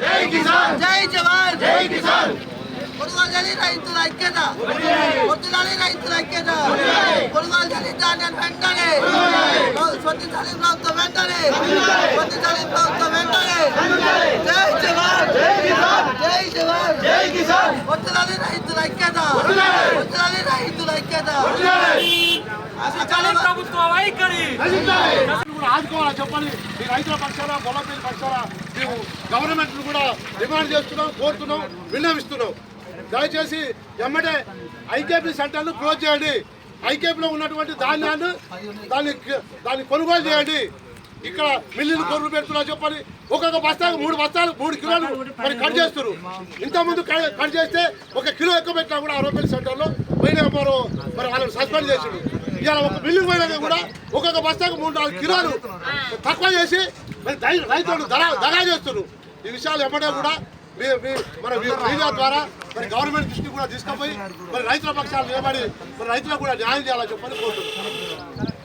జై కిసాన్. జై జవాన్ జై కిసాన్. కొనుగోలు రైతుల ఐక్యత. పొద్దులాలి రైతుల ఐక్యత కొనుగోలు చేసి ధాన్యం వెంటనే స్వచ్ఛాలి ప్రభుత్వం వెంటనే స్వచ్ఛాలి ప్రభుత్వం వెంటనే జై జవాన్ జై కిసాన్ జై జవాన్ జై కిసాన్ పొద్దులాలి రైతుల ఐక్యత! రైతుల ఐక్యత! ప్రభుత్వ వైఖరి! కూడా ఆదుకోవాలని చెప్పాలి ఈ రైతుల పక్షాన పొలంపల్లి పక్షాన మేము గవర్నమెంట్ కూడా డిమాండ్ చేస్తున్నాం కోరుతున్నాం విన్నవిస్తున్నాం. దయచేసి ఎమ్మటే ఐకేపీ సెంటర్లు క్లోజ్ చేయండి. ఐకేపీలో ఉన్నటువంటి ధాన్యాన్ని దాన్ని దాన్ని కొనుగోలు చేయండి. ఇక్కడ మిల్లులు కొనుగోలు పెడుతున్నా చెప్పని ఒక్కొక్క బస్తాకు మూడు బస్తాలు మూడు కిలోలు మరి కట్ చేస్తారు ఇంతకుముందు కట్ చేస్తే ఒక కిలో ఎక్కువ పెట్టినా కూడా అరవై సెంటర్లో పోయిన మరో మరి వాళ్ళని సస్పెండ్ చేసిండు. ఇవాళ ఒక బిల్లు పోయినాక కూడా ఒక్కొక్క బస్తాకు మూడు నాలుగు కిలోలు తక్కువ చేసి మరి రైతులు దగా దగా చేస్తున్నారు. ఈ విషయాలు ఎమ్మడే కూడా మీ- మీ- మన మీడియా ద్వారా మరి గవర్నమెంట్ దృష్టి కూడా తీసుకుపోయి మరి రైతుల పక్షాలు నిలబడి మరి రైతులకు కూడా న్యాయం చేయాలని చెప్పని కోరుతున్నాను